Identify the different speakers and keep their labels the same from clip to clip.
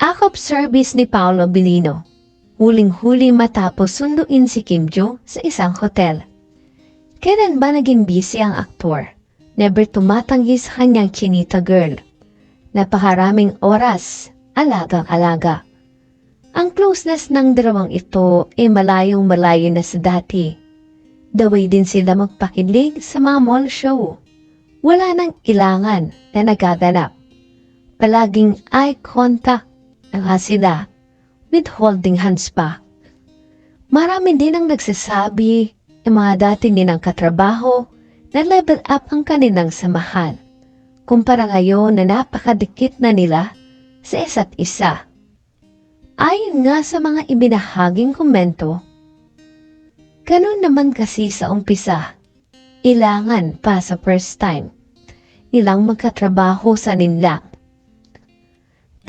Speaker 1: Of service ni Paolo Bilino. Huling-huli matapos sunduin si Kim Jo sa isang hotel. Kailan ba naging busy ang aktor? Never tumatanggi sa kanyang chinita girl. Napakaraming oras, alagang-alaga. Ang closeness ng dalawang ito ay malayong malayo na sa dati. Daway din sila magpakilig sa mga mall show. Wala nang ilangan na nagaganap. Palaging eye contact nga sila with holding hands pa. Marami din ang nagsasabi ng mga dating nilang katrabaho na level up ang kanilang samahan kumpara ngayon na napakadikit na nila sa isa't isa. Ayon nga sa mga ibinahaging komento, ganun naman kasi sa umpisa, ilangan pa sa first time nilang magkatrabaho sa ninlang.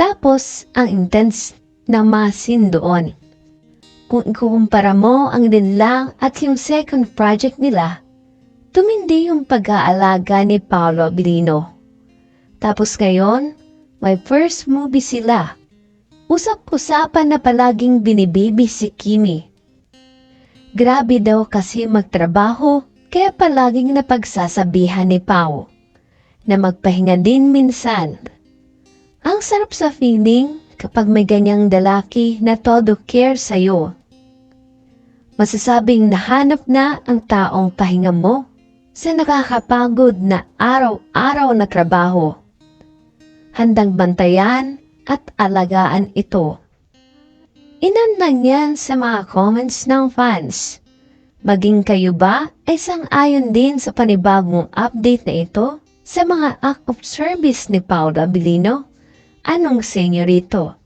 Speaker 1: Tapos, ang intense na masin doon. Kung ikukumpara mo ang ninlang at yung second project nila, tumindi yung pag-aalaga ni Paolo Abilino. Tapos ngayon, may first movie sila. Usap-usapan na palaging binibibi si Kimi. Grabe daw kasi magtrabaho, kaya palaging napagsasabihan ni Pao na magpahinga din minsan. Ang sarap sa feeling kapag may ganyang dalaki na todo care sa'yo. Masasabing nahanap na ang taong pahinga mo sa nakakapagod na araw-araw na trabaho. Handang bantayan at alagaan ito. Inan lang yan sa mga comments ng fans. Maging kayo ba ay sang-ayon din sa panibagong update na ito sa mga act of service ni Paula Abilino? Anong senyorito?